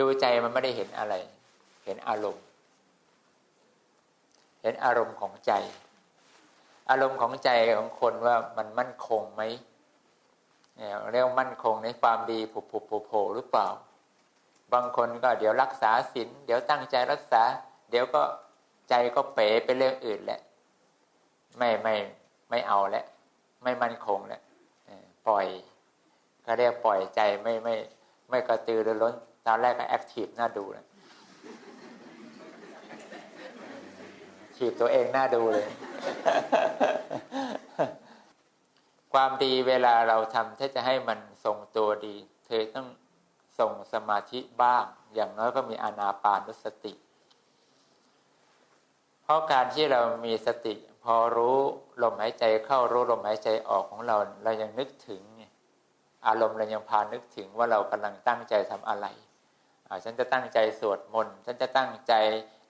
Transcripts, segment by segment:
ดูใจมันไม่ได้เห็นอะไร เห็นอารมณ์ เห็นอารมณ์ของใจ อารมณ์ของใจของคนว่ามันมั่นคงไหมเนี่ยเรียกมั่นคงในความดีผุผุผุโผหรือเปล่า บางคนก็เดี๋ยวรักษาศีลเดี๋ยวตั้งใจรักษา เดี๋ยวก็ใจก็เป๋ไปเรื่องอื่นแหละ ไม่ไม่ไม่เอาแล้วไม่มั่นคงแล้วปล่อย ก็เรียกปล่อยใจไม่ไม่ไม่กระตือรือร้น ตอนแรกก็แอคทีฟน่าดูนะถีบตัวเองน่าดูเลย ความดีเวลาเราทำถ้าจะให้มันทรงตัวดี เธอต้องส่งสมาธิบ้าง อย่างน้อยก็มีอานาปานุสติ เพราะการที่เรามีสติ พอรู้ลมหายใจเข้ารู้ลมหายใจออกของเรา เรายังนึกถึง อารมณ์เรายังพานึกถึงว่าเรากำลังตั้งใจทำอะไร ฉันจะตั้งใจสวดมนต์ฉันจะตั้งใจ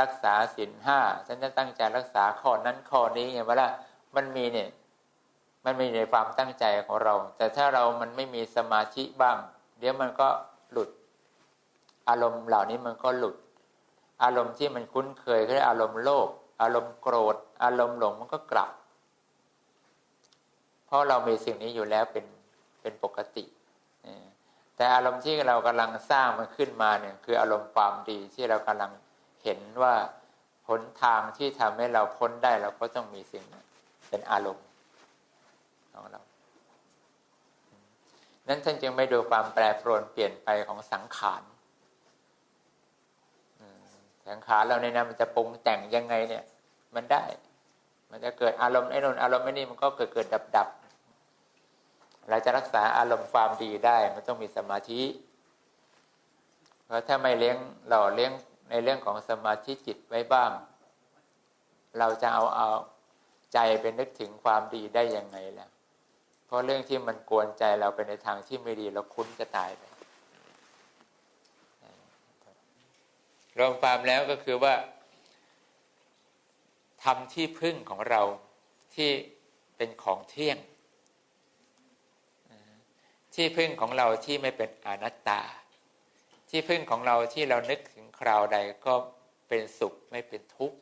รักษาศีลห้าฉันจะตั้งใจรักษาข้อนั้นข้อนี้อย่างว่ามันมีเนี่ยมันมีในความตั้งใจของเรา แต่ถ้าเรามันไม่มีสมาธิบ้าง เดี๋ยวมันก็หลุด อารมณ์เหล่านี้มันก็หลุด อารมณ์ที่มันคุ้นเคยคืออารมณ์โลภอารมณ์โกรธ อารมณ์หลงมันก็กลับ เพราะเรามีสิ่งนี้อยู่แล้วเป็นเป็นปกติ แต่อารมณ์ที่เรากำลังสร้างมันขึ้นมาเนี่ยคืออารมณ์ความดีที่เรากำลังเห็นว่าหนทางที่ทำให้เราพ้นได้เราก็ต้องมีสิ่งนั้นเป็นอารมณ์ของเรา นั้นท่านจึงไม่ดูความแปรปรวนเปลี่ยนไปของสังขารสังขารเราในนั้นมันจะปรุงแต่งยังไงเนี่ย มันได้ มันจะเกิดอารมณ์ไอ้นนอารมณ์ไอ้นี่มันก็เกิดเกิดดับดับ เราจะรักษาอารมณ์ความดีได้ มันต้องมีสมาธิ เพราะถ้าไม่เลี้ยงเราเลี้ยงในเรื่องของสมาธิจิตไว้บ้าง เราจะเอาเอาใจไปนึกถึงความดีได้ยังไงล่ะ เพราะเรื่องที่มันกวนใจเราไปในทางที่ไม่ดีเราคุ้นจะตายไปรวมความแล้วก็คือว่าทำที่พึ่งของเราที่เป็นของเที่ยง ที่พึ่งของเราที่ไม่เป็นอนัตตา ที่พึ่งของเราที่เรานึกถึงคราวใดก็เป็นสุขไม่เป็นทุกข์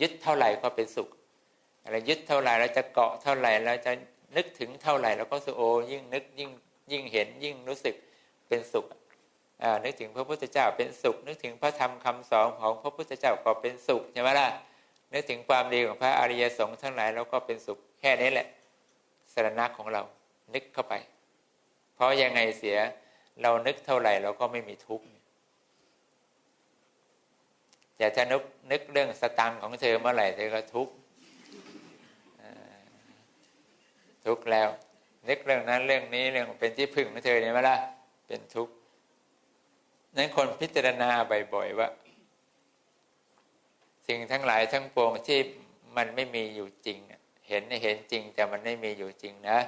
ยึดเท่าไหร่ก็เป็นสุขอะไรยึดเท่าไหร่เราจะเกาะเท่าไหร่เราจะนึกถึงเท่าไหร่เราก็สุโอยิ่งนึกยิ่งยิ่งเห็นยิ่งรู้สึกเป็นสุขนึกถึงพระพุทธเจ้าเป็นสุข นึกถึงพระธรรมคำสอนของพระพุทธเจ้าก็เป็นสุขใช่ไหมล่ะนึกถึงความดีของพระอริยสงฆ์ทั้งหลายเราก็เป็นสุขแค่นี้แหละสารณะของเรานึกเข้าไป เพราะยังไงเสียเรานึกเท่าไหร่เราก็ไม่มีทุกข์แต่ถ้านึกนึกเรื่องสตังของเธอเมื่อไหร่เธอก็ทุกข์ทุกข์แล้ว นึกเรื่องนั้นเรื่องนี้เรื่องเป็นที่พึ่งของเธอเนี่ยไหมล่ะเป็นทุกข์นั้นคนพิจารณาบ่อยๆว่า สิ่งทั้งหลายทั้งปวงที่มันไม่มีอยู่จริง เห็นเห็นจริง แต่มันไม่มีอยู่จริงนะ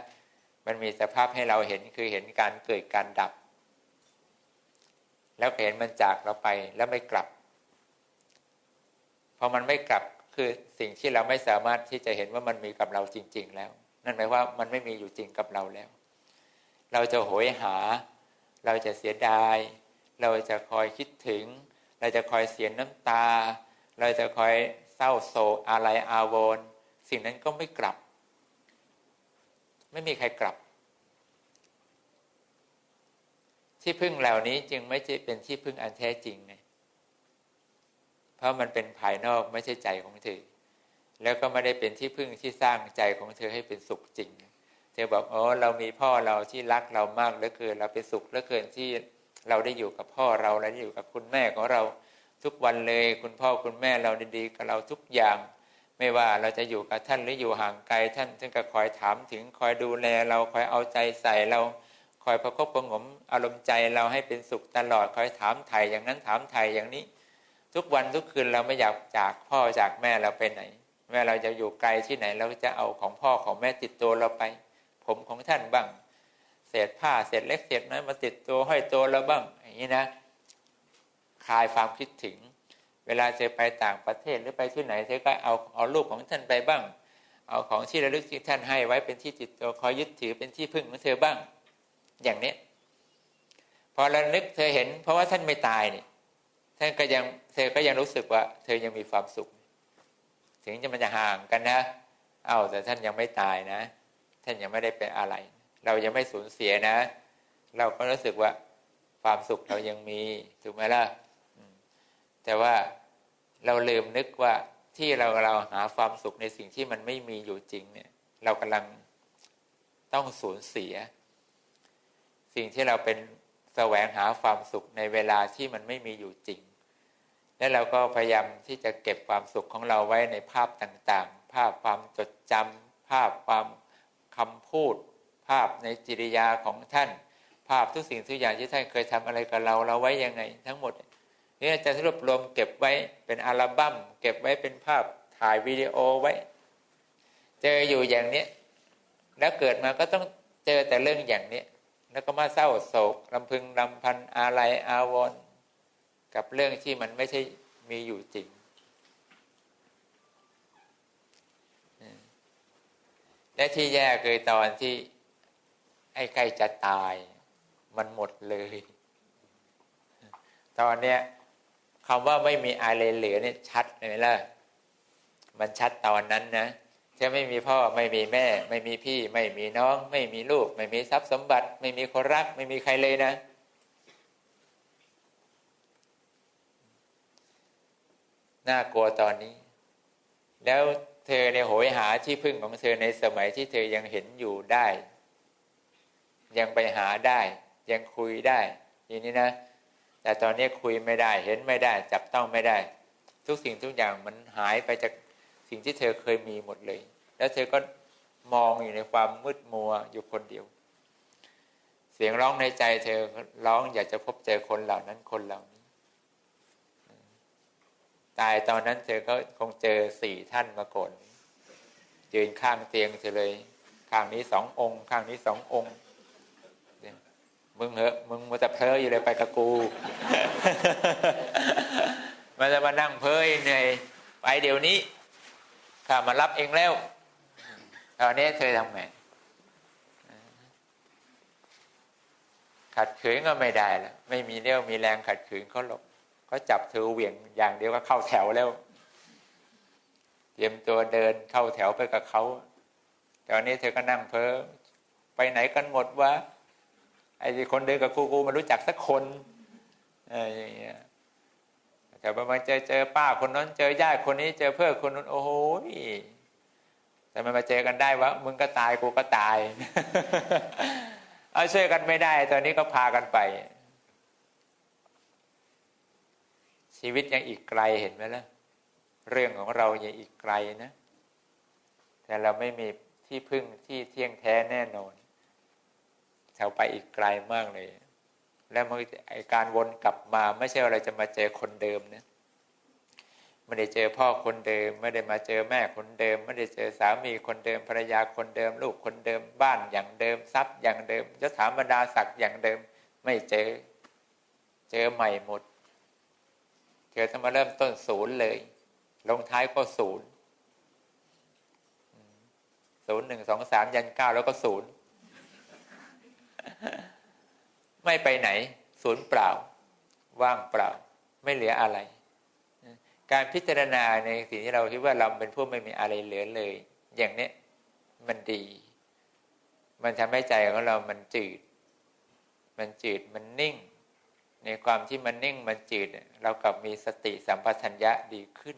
มันมีสภาพให้เราเห็นคือเห็นการเกิดการดับ แล้วเห็นมันจากเราไปแล้วไม่กลับพอมันไม่กลับคือสิ่งที่เราไม่สามารถที่จะเห็นว่ามันมีกับเราจริง ๆ แล้ว นั่นหมายว่ามันไม่มีอยู่จริงกับเราแล้ว เราจะโหยหา เราจะเสียดาย เราจะคอยคิดถึง เราจะคอยเสียน้ำตา เราจะคอยเศร้าโศกอะไรอาวรณ์สิ่งนั้นก็ไม่กลับ ไม่มีใครกลับ ที่พึ่งเหล่านี้จึงไม่ใช่เป็นที่พึ่งอันแท้จริงไงเพราะมันเป็นภายนอกไม่ใช่ใจของเธอ แล้วก็ไม่ได้เป็นที่พึ่งที่สร้างใจของเธอให้เป็นสุขจริง เธอบอกอ๋อเรามีพ่อเราที่รักเรามากเหลือเกิน เราเป็นสุขเหลือเกินที่เราได้อยู่กับพ่อเราและได้อยู่กับคุณแม่ของเราทุกวันเลย คุณพ่อคุณแม่เราดีๆกับเราทุกอย่าง ไม่ว่าเราจะอยู่กับท่านหรืออยู่ห่างไกลท่านท่านก็คอยถามถึงคอยดูแลเราคอยเอาใจใส่เราคอยประคบประงมอารมณ์ใจเราให้เป็นสุขตลอดคอยถามไถ่อย่างนั้นถามไถ่อย่างนี้ ทุกวันทุกคืนเราไม่อยากจากพ่อจากแม่เราไปไหน แม่เราจะอยู่ไกลที่ไหนเราจะเอาของพ่อของแม่ติดตัวเราไป ผมของท่านบ้าง เศษผ้าเศษเล็กเศษน้อยมาติดตัวห้อยตัวเราบ้าง อย่างนี้นะคลายความคิดถึง เวลาเจอไปต่างประเทศหรือไปที่ไหนเธอก็เอาเอารูปของท่านไปบ้าง เอาของที่ระลึกที่ท่านให้ไว้เป็นที่จิตตัวคอยยึดถือเป็นที่พึ่งของเธอบ้าง อย่างนี้พอรานึกเธอเห็น เพราะว่าท่านไม่ตายนี่ท่านก็ยังเธอก็ยังรู้สึกว่า เธอยังมีความสุข ถึงจะมันจะห่างกันนะเอ้าแต่ท่านยังไม่ตายนะ ท่านยังไม่ได้เป็นอะไร เรายังไม่สูญเสียนะ เราก็รู้สึกว่าความสุขเรายังมีถูกไหมล่ะ แต่ว่าเราลืมนึกว่าที่เราเราหาความสุขในสิ่งที่มันไม่มีอยู่จริงเนี่ย เรากำลังต้องสูญเสีย สิ่งที่เราเป็นแสวงหาความสุขในเวลาที่มันไม่มีอยู่จริง และเราก็พยายามที่จะเก็บความสุขของเราไว้ในภาพต่างๆ ภาพความจดจำภาพความคำพูด ภาพในจิริยาของท่าน ภาพทุกสิ่งทุกอย่างที่ท่านเคยทำอะไรกับเราเราไว้ยังไง ทั้งหมด นี่จะรวบรวมเก็บไว้เป็นอัลบั้มเก็บไว้เป็นภาพถ่ายวิดีโอไว้ เจออยู่อย่างนี้แล้วเกิดมาก็ต้องเจอแต่เรื่องอย่างนี้แล้วก็มาเศร้าโศกลำพึงลำพันอะไรอาวรกับเรื่องที่มันไม่ใช่มีอยู่จริงและที่แย่คือตอนที่ไอ้ใกล้จะตาย มันหมดเลย ตอนเนี้ย คำว่าไม่มีอะไรเหลือเนี่ยชัดเลยล่ะมันชัดตอนนั้นนะจะไม่มีพ่อไม่มีแม่ ไม่มีพี่ ไม่มีน้อง ไม่มีลูก ไม่มีทรัพย์สมบัติ ไม่มีคนรัก ไม่มีใครเลยนะ น่ากลัวตอนนี้ แล้วเธอในโหยหาที่พึ่งของเธอในสมัยที่เธอยังเห็นอยู่ได้ ยังไปหาได้ ยังคุยได้อย่างนี้นะ แต่ตอนนี้คุยไม่ได้เห็นไม่ได้ จับต้องไม่ได้ ทุกสิ่งทุกอย่างมันหายไปจากสิ่งที่เธอเคยมีหมดเลย แล้วเธอก็มองอยู่ในความมืดมัวอยู่คนเดียว เสียงร้องในใจ เธอร้องอยากจะพบเจอคนเหล่านั้นคนเหล่านี้ ตายตอนนั้นเธอก็คงเจอสี่ท่านมาก่อนยืนข้างเตียงเธอเลย ข้างนี้สององค์ ข้างนี้สององค์ มึงเหอะมึงมาจะเพ้ออยู่เลยไปกับกูมันจะมานั่งเพ้อเหนื่อยไปเดี๋ยวนี้ข้ามารับเองแล้วตอนนี้เธอทำไงขัดขืนก็ไม่ได้แล้วไม่มีเรี่ยวมีแรงขัดขืนเขาหลบเขาจับเธอเหวี่ยงอย่างเดียวก็เข้าแถวแล้ว เตรียมตัวเดินเข้าแถวไปกับเขาตอนนี้เธอก็นั่งเพ้อไปไหนกันหมดวะ ไอ้คนเดินกับกูกูมารู้จักสักคนอะไรอย่างเงี้ยแต่พอมาเจอเจอป้าคนนั้นเจอญาติคนนี้เจอเพื่อนคนนั้นโอ้โหแต่มันมาเจอกันได้วะมึงก็ตายกูก็ตาย เอาช่วยกันไม่ได้ ตอนนี้ก็พากันไป ชีวิตยังอีกไกลเห็นไหมล่ะเรื่องของเรายังอีกไกลนะ แต่เราไม่มีที่พึ่งที่เที่ยงแท้แน่นอน เราไปอีกไกลมากเลย แล้วมันไอการวนกลับมา ไม่ใช่เราจะมาเจอคนเดิมนะไม่ได้เจอพ่อคนเดิม ไม่ได้มาเจอแม่คนเดิม ไม่ได้เจอสามีคนเดิมภรรยาคนเดิม ลูกคนเดิมบ้านอย่างเดิมทรัพย์อย่างเดิมยศถาบรรดาศักดิ์อย่างเดิม ไม่เจอ เจอใหม่หมด เจอต้งมาเริ่มต้นศูนย์เลย ลงท้ายก็ศูนย์ศูนย์หนึ่งสองสามยันเก้าแล้วก็ศูนย์ ไม่ไปไหนศูนย์เปล่า ว่างเปล่า ไม่เหลืออะไร การพิจารณาในสิ่งที่เราคิดว่าเราเป็นผู้ไม่มีอะไรเหลือเลย อย่างนี้มันดี มันทำให้ใจของเรามันจืด มันจืดมันนิ่ง ในความที่มันนิ่งมันจืด เรากลับมีสติสัมปชัญญะดีขึ้น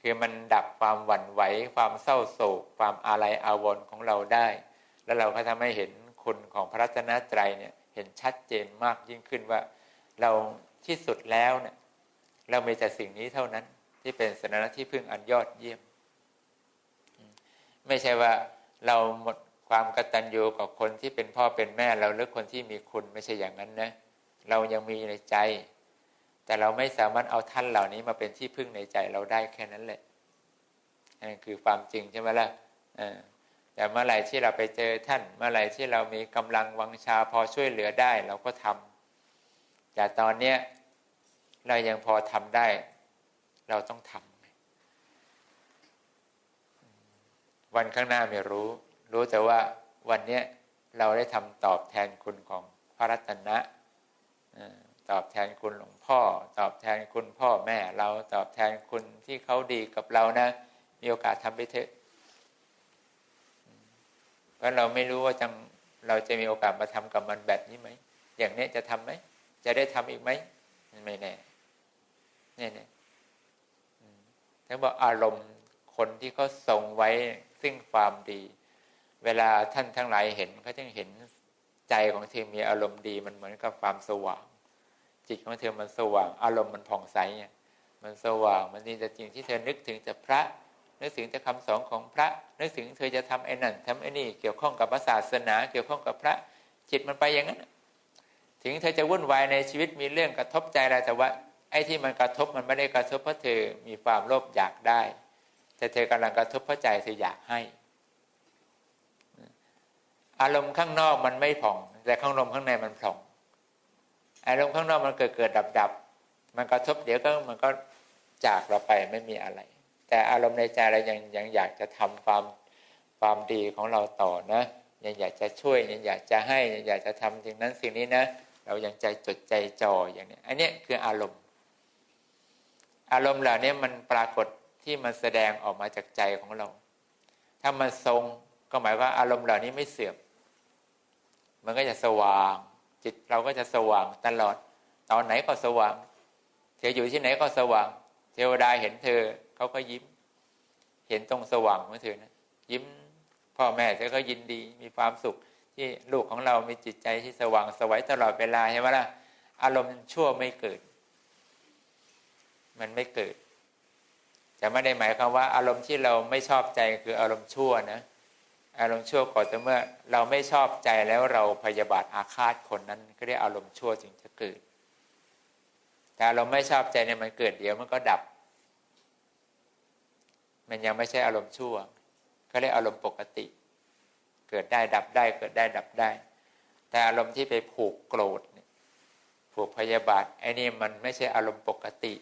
คือมันดับความหวั่นไหวความเศร้าโศก ความอาลัยอาวรณ์ของเราได้ แล้วเราก็ทำให้เห็นคุณของพระรัตนตรัยเนี่ยเห็นชัดเจนมากยิ่งขึ้นว่าเราที่สุดแล้วเนี่ยเรามีแต่สิ่งนี้เท่านั้น ที่เป็นสนาที่พึ่งอันยอดเยี่ยม ไม่ใช่ว่าเราหมดความกตัญญูกับคนที่เป็นพ่อเป็นแม่เราหรือคนที่มีคุณไม่ใช่อย่างนั้นนะเรายังมีในใจ แต่เราไม่สามารถเอาท่านเหล่านี้มาเป็นที่พึ่งในใจเราได้แค่นั้นแหละนั่นคือความจริงใช่ไหมล่ะ แต่เมื่อไหร่ที่เราไปเจอท่าน เมื่อไหร่ที่เรามีกำลังวังชาพอช่วยเหลือได้ เราก็ทำแต่ตอนเนี้ยเรายังพอทำได้ เราต้องทำวันข้างหน้าไม่รู้ รู้แต่ว่าวันเนี้ยเราได้ทำตอบแทนคุณของพระรัตนะตอบแทนคุณหลวงพ่อ ตอบแทนคุณพ่อแม่ เราตอบแทนคุณที่เขาดีกับเรานะ มีโอกาสทำไปเถอะ เพราะเราไม่รู้ว่าจังเราจะมีโอกาสมาทำกับมันแบบนี้ไหม อย่างนี้จะทํำไหม จะได้ทำอีกไหมไม่แน่เนี่ยเนี่ยทั้งบอกอารมณ์คนที่เขาทรงไว้ซึ่งความดี เวลาท่านทั้งหลายเห็นเขาจะเห็นใจของเธอมีอารมณ์ดีมันเหมือนกับความสว่าง จิตของเธอมันสว่าง อารมณ์มันผ่องใสเนี่ยมันสว่างมันนี่แต่จริงที่เธอนึกถึงแต่พระ นึกถึงแต่คำสอนของพระนึกถึงเธอจะทำไอ้นั่นทำไอ้นี่เกี่ยวข้องกับศาสนา เกี่ยวข้องกับพระจิตมันไปอย่างนั้น ถึงเธอจะวุ่นวายในชีวิตมีเรื่องกระทบใจอะไรแต่ว่าไอ้ที่มันกระทบมันไม่ได้กระทบเพราะเธอมีความโลภอยากได้ แต่เธอกำลังกระทบเพราะใจเธออยากให้ อารมณ์ข้างนอกมันไม่ผ่อง แต่ข้างลมข้างในมันผ่อง อารมณ์ข้างนอกมันเกิดเกิดดับดับมันกระทบเดี๋ยวก็มันก็จากเราไปไม่มีอะไร แต่อารมณ์ในใจเรายังยังอยากจะทำความความดีของเราต่อนะยังอยากจะช่วยยังอยากจะให้ยังอยากจะทำสิ่งนั้นสิ่งนี้นะ เรายังใจจดใจจ่ออย่างนี้อันนี้คืออารมณ์ อารมณ์เหล่านี้มันปรากฏที่มันแสดงออกมาจากใจของเรา ถ้ามันทรงก็หมายว่าอารมณ์เหล่านี้ไม่เสื่อม มันก็จะสว่าง จิตเราก็จะสว่างตลอด ตอนไหนก็สว่าง เธออยู่ที่ไหนก็สว่าง เทวดาเห็นเธอ เขาก็ยิ้ม เห็นตรงสว่างของเธอนะยิ้มพ่อแม่เธอก็ยินดีมีความสุข ที่ลูกของเรามีจิตใจที่สว่างสวัยตลอดเวลาใช่ไหมล่ะอารมณ์ชั่วไม่เกิด มันไม่เกิดจะไม่ได้หมายความว่าอารมณ์ที่เราไม่ชอบใจคืออารมณ์ชั่วนะอารมณ์ชั่วก่อนแต่เมื่อเราไม่ชอบใจแล้วเราพยาบาทอาฆาตคนนั้น ก็เรียกอารมณ์ชั่วจึงจะเกิด แต่เราไม่ชอบใจเนี่ยมันเกิดเดี๋ยวมันก็ดับ มันยังไม่ใช่อารมณ์ชั่วก็เรียกอารมณ์ปกติ เกิดได้ดับได้เกิดได้ดับได้ แต่อารมณ์ที่ไปผูกโกรธผูกพยาบาทไอ้นี่มันไม่ใช่อารมณ์ปกติ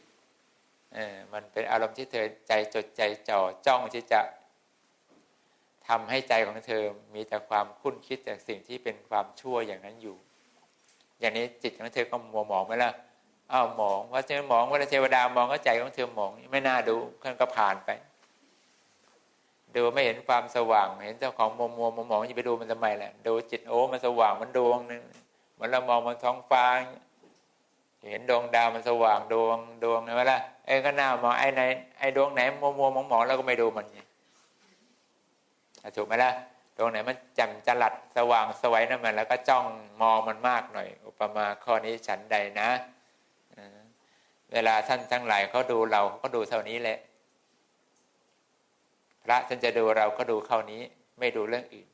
มันเป็นอารมณ์ที่เธอใจจดใจจ่อจ้องที่จะทำให้ใจของเธอมีแต่ความคุ้นคิดจากสิ่งที่เป็นความชั่วอย่างนั้นอยู่ อย่างนี้จิตของเธอก็มัวหมองไหมล่ะอ้าวหมองว่าเธอหมองว่าเทวดามองก็ใจของเธอหมองไม่น่าดูค่นก็ผ่านไป ดูไม่เห็นความสว่าง เห็นเจ้าของมัวมัวมัวมองจะไปดูมันทำไมแหละดูจิตโอ้มันสว่างมันดวงนึงเหมือนเรามองบนท้องฟ้าเห็นดวงดาวมันสว่างดวงดวงไหมล่ะเอ้ก็น่ามองไอ้ไหนไอ้ดวงไหนมัวมัวมองมองแล้วก็ไม่ดูมันถูกไหมล่ะดวงไหนมันแจ่มจรัดสว่างสวยนั่นมันแล้วก็จ้องมองมันมากหน่อย อุปมาข้อนี้ฉันใดนะเวลาท่านทั้งหลายเขาดูเราเขาก็ดูเท่านี้แหละ ระท่านจะดูเราก็ดูเข้านี้ ไม่ดูเรื่องอื่น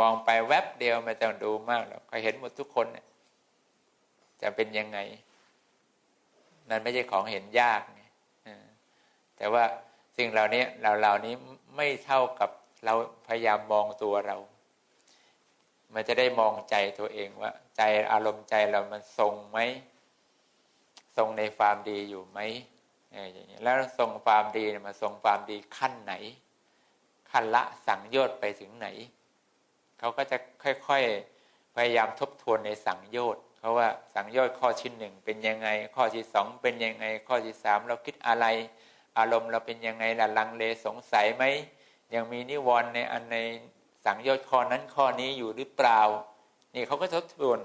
มองไปแวบเดียวม่ต้องดูมากหรอกก็เห็นหมดทุกคนเนี่ยจะเป็นยังไง นั่นไม่ใช่ของเห็นยากไงแต่ว่าสิ่งเหล่านี้เราเหล่านี้ไม่เท่ากับเราพยายามมองตัวเรา มันจะได้มองใจตัวเองว่า ใจอารมณ์ใจเรามันทรงไหมทรงในความดีอยู่ไหม อย่างนี้แล้วทรงความดีมาทรงความดีขั้นไหน ขั้นละสังโยชน์ไปถึงไหน เขาก็จะค่อยๆพยายามทบทวนในสังโยชน์เพราะว่าสังโยชน์ข้อที่หนึ่งเป็นยังไง ข้อที่สองเป็นยังไง ข้อที่สามเราคิดอะไร อารมณ์เราเป็นยังไงล่ะลังเลสงสัยไหมยังมีนิวรณ์ในอันในสังโยชน์ข้อนั้นข้อนี้อยู่หรือเปล่า นี่เขาก็ทบทวน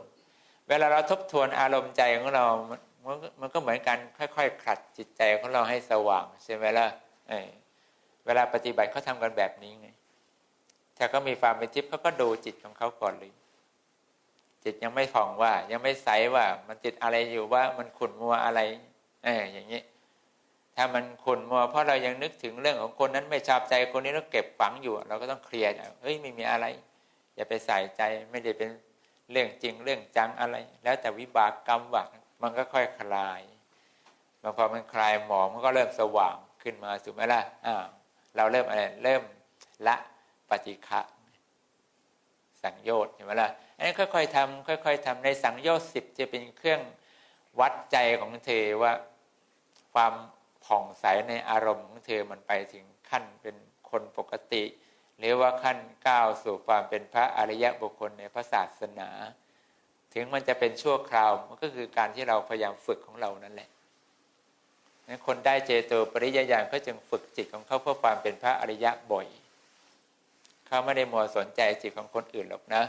เวลาเราทบทวนอารมณ์ใจของเรามันก็เหมือนกัน จิตใจของเราให้สว่างใช่ไหมล่ะเวลาปฏิบัติเขาทากันแบบนี้ไงถ้าเขามีความเป็นทิพย์เขาก็ดูจิตของเขาก่อนเลยจิตยังไม่ผ่องว่า ยังไม่ใสว่า มันติดอะไรอยู่ว่ามันขุ่นมัวอะไรเอออย่างนี้ถ้ามันขุ่นมัวเพราะเรายังนึกถึงเรื่องของคนนั้นไม่ชอบใจคนนี้แล้วเก็บฝังอยู่ เราก็ต้องเคลียร์เฮ้ยไม่มีอะไร อย่าไปใส่ใจไม่ได้เป็นเรื่องจริงเรื่องจังอะไร แล้วแต่วิบากกรรมว่ามันก็ค่อยคลาย บางพอมันคลายหมองมันก็เริ่มสว่างขึ้นมาถูกไหมล่ะอ้าเราเริ่มอะไรเริ่มละปฏิฆะสังโยชน์เห็นไหมล่ะอันนี้ค่อยๆทำค่อย ๆทำในสังโยชน์สิบจะเป็นเครื่องวัดใจของเธอว่าความผ่องใสในอารมณ์ของเธอมันไปถึงขั้นเป็นคนปกติ หรือว่าขั้นก้าวสู่ความเป็นพระอริยะบุคคลในพระศาสนา ถึงมันจะเป็นชั่วคราวมันก็คือการที่เราพยายามฝึกของเรานั่นแหละ คนได้เจโตปริยญาณเขาจึงฝึกจิตของเขาเพื่อความเป็นพระอริยะบ่อยเขาไม่ได้มัวสนใจจิตของคนอื่นหรอกนะ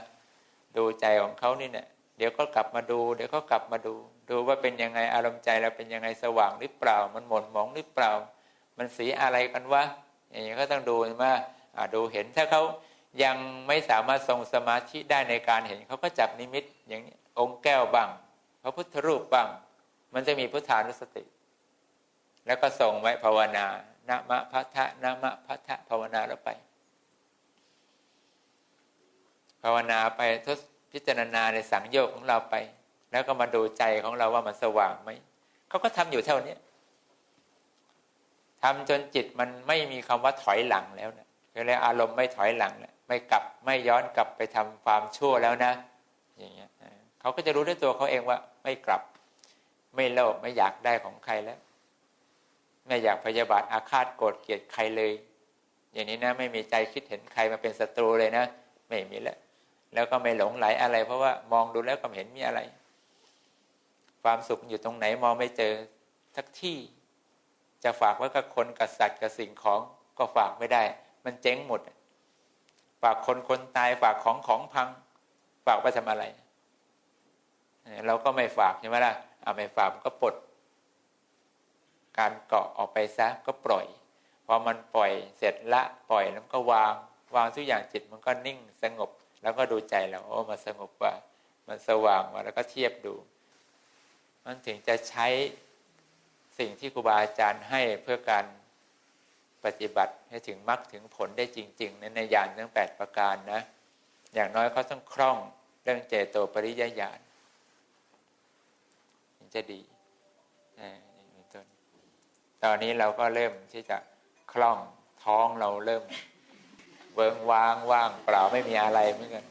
ดูใจของเขานี่เนี่ยเดี๋ยวก็กลับมาดู เดี๋ยวก็กลับมาดู ดูว่าเป็นยังไงอารมณ์ใจเราเป็นยังไงสว่างหรือเปล่า มันหม่นหมองหรือเปล่า มันสีอะไรกันวะอย่างนี้ก็ต้องดูว่าดูเห็นถ้าเขายังไม่สามารถทรงสมาธิได้ในการเห็นเขาก็จับนิมิตอย่างนี้องค์แก้วบ้างพระพุทธรูปบ้าง มันจะมีพุทธานุสติ แล้วก็ส่งไว้ภาวนานะมะพัทะนะมะพัทะภาวนาแล้วไป ภาวนาไปทศพิจารณาในสังโยชน์ของเราไป แล้วก็มาดูใจของเราว่ามันสว่างไหมเขาก็ทำอยู่เท่านี้ทำจนจิตมันไม่มีคำว่าถอยหลังแล้วนะก็เลยอารมณ์ไม่ถอยหลังแล้วไม่กลับไม่ย้อนกลับไปทำความชั่วแล้วนะ อย่างเงี้ยเขาก็จะรู้ด้วยตัวเขาเองว่าไม่กลับ ไม่โลภไม่อยากได้ของใครแล้ว ไม่อยากพยาบาทอาฆาตโกรธเกลียดใครเลย อย่างนี้นะไม่มีใจคิดเห็นใครมาเป็นศัตรูเลยนะไม่มีแล้วแล้วก็ไม่หลงไหลอะไร เพราะว่ามองดูแล้วก็เห็นมีอะไร ความสุขอยู่ตรงไหนมองไม่เจอสักที่ จะฝากไว้กับคนกับสัตว์กับสิ่งของก็ฝากไม่ได้ มันเจ๊งหมด ฝากคนคนตายฝากของของพัง ฝากไปทำอะไร เราก็ไม่ฝากใช่ไหมล่ะเอาไม่ฝากก็ปลด การเกาะออกไปซะก็ปล่อยพอมันปล่อยเสร็จละปล่อยแล้วก็วางวางทุกอย่างจิตมันก็นิ่งสงบ แล้วก็ดูใจเราโอ้มันสงบว่า มันสว่างมาแล้วก็เทียบดู มันถึงจะใช้สิ่งที่ครูบาอาจารย์ให้เพื่อการปฏิบัติให้ถึงมรรคถึงผลได้จริง ๆ นั้นในญาณทั้งแปดประการนะ อย่างน้อยเขาต้องคล่องเรื่องเจโตปริยญาณจะดีต้น ตอนนี้เราก็เริ่มที่จะคล่องท้องเราเริ่ม เวิงว้างว่างเปล่าไม่มีอะไรเหมือนกัน